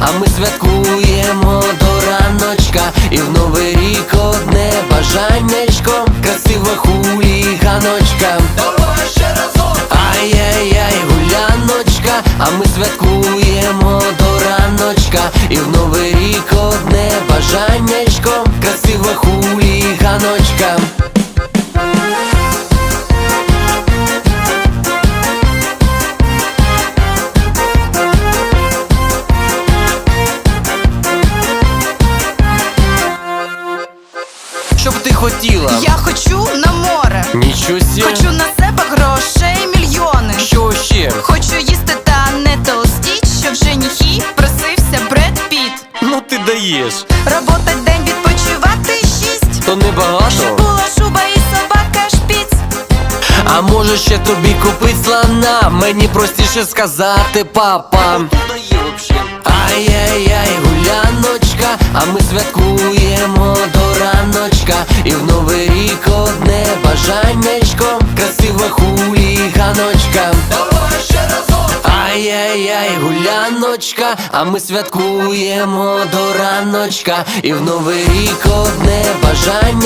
а ми святкуємо до раночка, і в новий рік одне бажаннячко, красива хуліганочка. Давай ще разом! Ай-яй-яй, гуляночка, а ми святкуємо до раночка, і в новий рік одне бажаннячко, красива хуліганочка. Що б ти хотіла? Я хочу на море, Нічого сі. хочу на себе грошей мільйони. Що ще? Хочу їсти та не толстіть, щоб женихи просився Бред Піт. Ну ти даєш. Работать день відпочивати шість. То небагато. Була шуба і собака шпіц. А може ще тобі купить слона? Мені простіше сказати, папа. Ай-яй-яй, гуляночка, а ми святкуємо новий рік одне бажаннячко, красива хуліганочка. Ай-яй-яй, гуляночка, а ми святкуємо до раночка, і в новий рік одне бажаннячко,